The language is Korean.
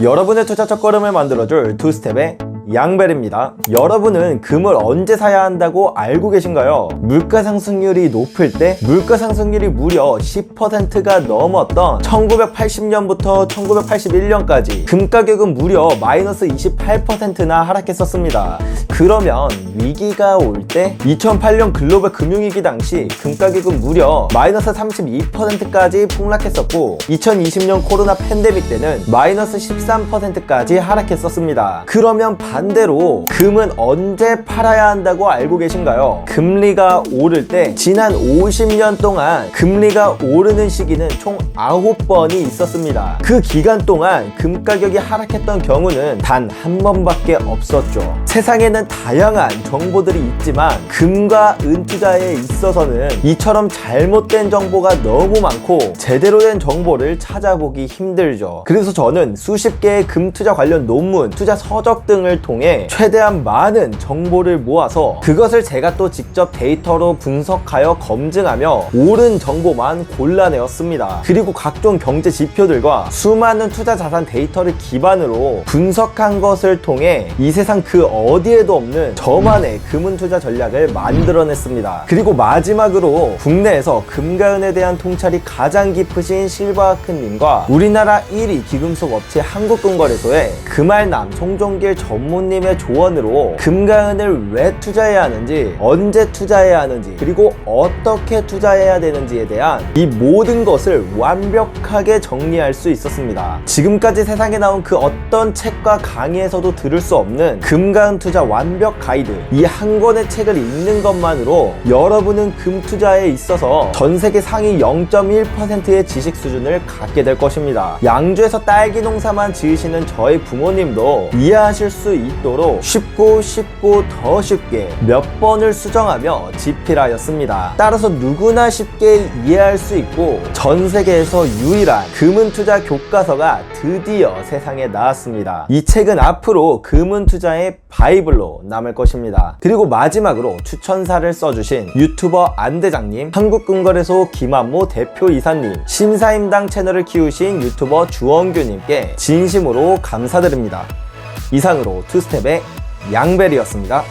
여러분의 투자 첫걸음을 만들어줄 투스텝의 양벨입니다. 여러분은 금을 언제 사야 한다고 알고 계신가요? 물가 상승률이 높을 때 물가 상승률이 무려 10%가 넘었던 1980년부터 1981년까지 금 가격은 무려 마이너스 28%나 하락했었습니다. 그러면 위기가 올 때 2008년 글로벌 금융위기 당시 금 가격은 무려 마이너스 32%까지 폭락했었고 2020년 코로나 팬데믹 때는 마이너스 13%까지 하락했었습니다. 그러면 반 대로 금은 언제 팔아야 한다고 알고 계신가요? 금리가 오를 때 지난 50년 동안 금리가 오르는 시기는 총 9번이 있었습니다. 그 기간 동안 금 가격이 하락했던 경우는 단 한 번밖에 없었죠. 세상에는 다양한 정보들이 있지만 금과 은 투자에 있어서는 이처럼 잘못된 정보가 너무 많고 제대로 된 정보를 찾아보기 힘들죠. 그래서 저는 수십 개의 금 투자 관련 논문, 투자 서적 등을 통해 최대한 많은 정보를 모아서 그것을 제가 또 직접 데이터로 분석하여 검증하며 옳은 정보만 골라내었습니다. 그리고 각종 경제 지표들과 수많은 투자 자산 데이터를 기반으로 분석한 것을 통해 이 세상 그 어디에도 없는 저만의 금은 투자 전략을 만들어냈습니다. 그리고 마지막으로 국내에서 금과 은에 대한 통찰이 가장 깊으신 실버아크님과 우리나라 1위 기금속 업체 한국금거래소의 금알남 송종길 전 무님의 조언으로 금과 은을 왜 투자해야 하는지 언제 투자해야 하는지 그리고 어떻게 투자해야 되는지에 대한 이 모든 것을 완벽하게 정리할 수 있었습니다. 지금까지 세상에 나온 그 어떤 책과 강의에서도 들을 수 없는 금가은 투자 완벽 가이드 이 한 권의 책을 읽는 것만으로 여러분은 금 투자에 있어서 전 세계 상위 0.1%의 지식 수준을 갖게 될 것입니다. 양주에서 딸기 농사만 지으시는 저희 부모님도 이해하실 수 있도록 쉽고 쉽고 더 쉽게 몇 번을 수정하며 집필하였습니다. 따라서 누구나 쉽게 이해할 수 있고 전 세계에서 유일한 금은 투자 교과서가 드디어 세상에 나왔습니다. 이 책은 앞으로 금은 투자의 바이블로 남을 것입니다. 그리고 마지막으로 추천사를 써주신 유튜버 안대장님, 한국금거래소 김한모 대표이사님, 신사임당 채널을 키우신 유튜버 주원규님께 진심으로 감사드립니다. 이상으로 투스텝의 양벨이었습니다.